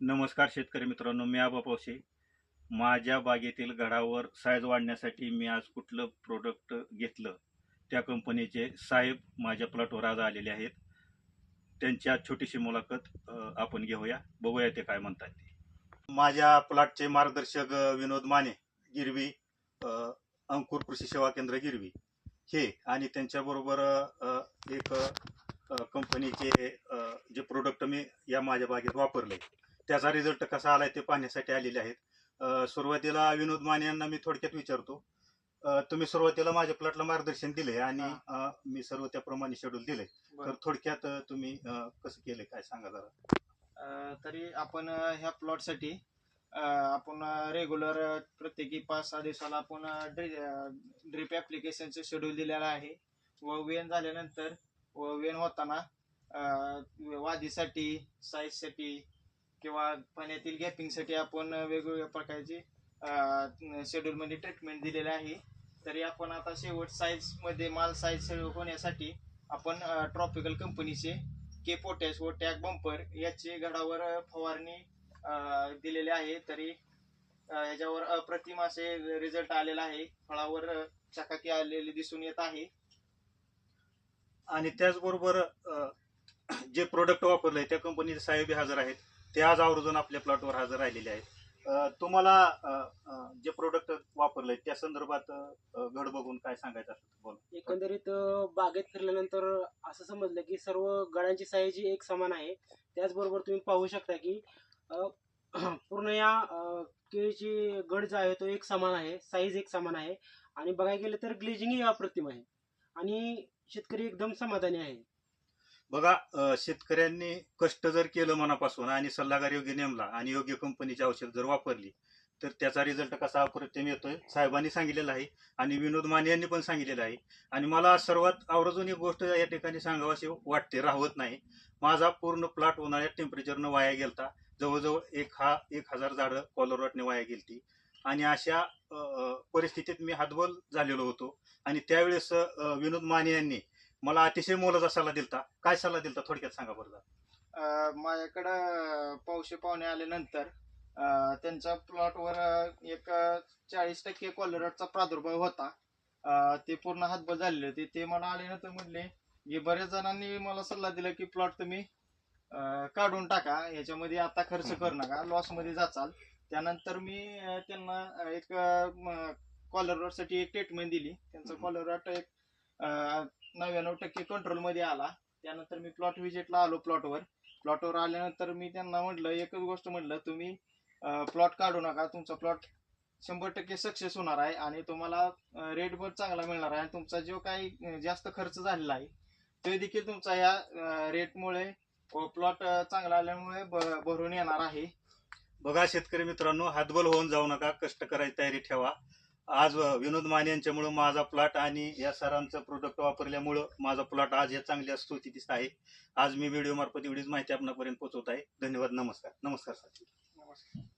नमस्कार शेतकरी मित्रांनो मी आबा पावशे माझ्या बागेतील घडावर साईज वाढण्यासाठी मी आज कुठलं प्रोडक्ट घेतलं त्या कंपनीचे साहेब माझ्या प्लॉटवर आज आलेले आहेत. त्यांची आज छोटीशी मुलाखत आपण घेऊया. बघूया ते काय म्हणतात ते. माझ्या प्लॉटचे मार्गदर्शक विनोद माने गिरवी अंकुर कृषी सेवा केंद्र गिरवी. हे आणि त्यांच्याबरोबर एक कंपनीचे जे प्रोडक्ट मी या माझ्या बागेत वापरले त्याचा रिझल्ट कसा आलाय ते पाहण्यासाठी आलेले आहेत. सुरुवातीला विनोद माने यांना मी थोडक्यात विचारतो. तुम्ही सुरुवातीला माझ्या प्लॉटला मार्गदर्शन दिले आणि मी सर्व त्याप्रमाणे शेड्यूल दिले तर थोडक्यात तुम्ही कसं केलं काय सांगा जरा. तरी आपण ह्या प्लॉटसाठी आपण रेग्युलर प्रत्येकी पाच सहा दिवसाला आपण ड्रिप ऍप्लिकेशनचं शेड्यूल दिलेलं आहे. व वेन झाल्यानंतर व वेन होताना वादीसाठी साईजसाठी किंवा पाण्यातील गॅपिंगसाठी आपण वेगवेगळ्या प्रकारची शेड्यूलमध्ये ट्रीटमेंट दिलेले आहे. तरी आपण आता शेवट साईजमध्ये माल साईज होण्यासाठी आपण ट्रॉपिकल कंपनीचे के पोटॅश व टॅग बंपर याची घडावर फवारणी दिलेले दिलेली आहे. तरी याच्यावर अप्रतिम असे रिझल्ट आलेला आहे. फळावर चकाकी आलेली दिसून येत आहे. आणि त्याचबरोबर जे प्रोडक्ट वापरले त्या कंपनीचे साहेब हजर आहेत. ते आज आवर्जून आपल्या प्लॉटवर हजर राहिलेले आहेत. तुम्हाला जे प्रोडक्ट वापरले त्या संदर्भात घड बघून काय सांगायचं असेल बोला एकंदरीत बागेत फिरल्यानंतर असं समजलं की सर्व गळ्यांची साईज ही एक समान आहे. त्याचबरोबर तुम्ही पाहू शकता की पूर्ण या केळीची गड जो आहे तो एक समान आहे साईज एक समान आहे. आणि बघायला गेलं तर ग्लेजिंगही अप्रतिम आहे. आणि शेतकरी एकदम समाधानी आहे. बघा शेतकऱ्यांनी कष्ट जर केलं मनापासून आणि सल्लागार योग्य नेमला आणि योग्य कंपनीची औषध जर वापरली तर त्याचा रिझल्ट कसा अप्रतिम येतोय? साहेबांनी सांगितलेला आहे आणि विनोद माने यांनी पण सांगितलेलं आहे. आणि मला सर्वात आवर्जून एक गोष्ट या ठिकाणी सांगावाशी वाटते राहत नाही. माझा पूर्ण प्लॉट उन्हाळ्यात टेम्परेचरनं वाया गेलता जवळजवळ एक हा एक हजार झाडं कॉलरवाटने वाया गेलती. आणि अशा परिस्थितीत मी हातबल झालेलो होतो. आणि त्यावेळेस विनोद माने यांनी मला अतिशय मोलाचा सल्ला दिलता. काय सल्ला दिलता थोडक्यात सांगा बरं जरा. अ, माझ्याकडं पावशे पाहुणे आल्यानंतर अ, त्यांच्या प्लॉटवर एक चाळीस टक्के कॉलरटचा प्रादुर्भाव होता. अ, ते पूर्ण हातबल झालेले होते. ते मला आल्यानंतर म्हणले की बऱ्याच जणांनी मला सल्ला दिला की प्लॉट तुम्ही अ, काढून टाका. याच्यामध्ये आता खर्च करू नका. लॉसमध्ये जाचाल. त्यानंतर मी अ, त्यांना अ, एक कॉलरसाठी एक ट्रीटमेंट दिली. त्यांचा हम्म. कॉलर एक नव्याण्णव टक्के कंट्रोलमध्ये आला. त्यानंतर मी प्लॉट व्हिजिटला आलो प्लॉटवर प्लॉटवर आल्यानंतर मी त्यांना म्हटलं एकच गोष्ट म्हटलं तुम्ही प्लॉट काढू नका. तुमचा प्लॉट शंभर टक्के सक्सेस होणार आहे आणि तुम्हाला रेट पण चांगला मिळणार आहे आणि तुमचा जो काही जास्त खर्च झालेला आहे तो देखील तुमचा या रेटमुळे प्लॉट चांगला आल्यामुळे भरून येणार आहे. बघा शेतकरी मित्रांनो हातबल होऊन जाऊ नका. कष्ट करायची तयारी ठेवा. आज विनोद माने यांच्यामुळं माझा प्लॉट आणि या सरांचं प्रोडक्ट वापरल्यामुळं माझा प्लॉट आज या चांगल्या स्थितीत आहे. आज मी व्हिडिओ मार्फत एवढीच माहिती आपणापर्यंत पोहोचवत आहे. धन्यवाद. नमस्कार. नमस्कार सर. नमस्कार.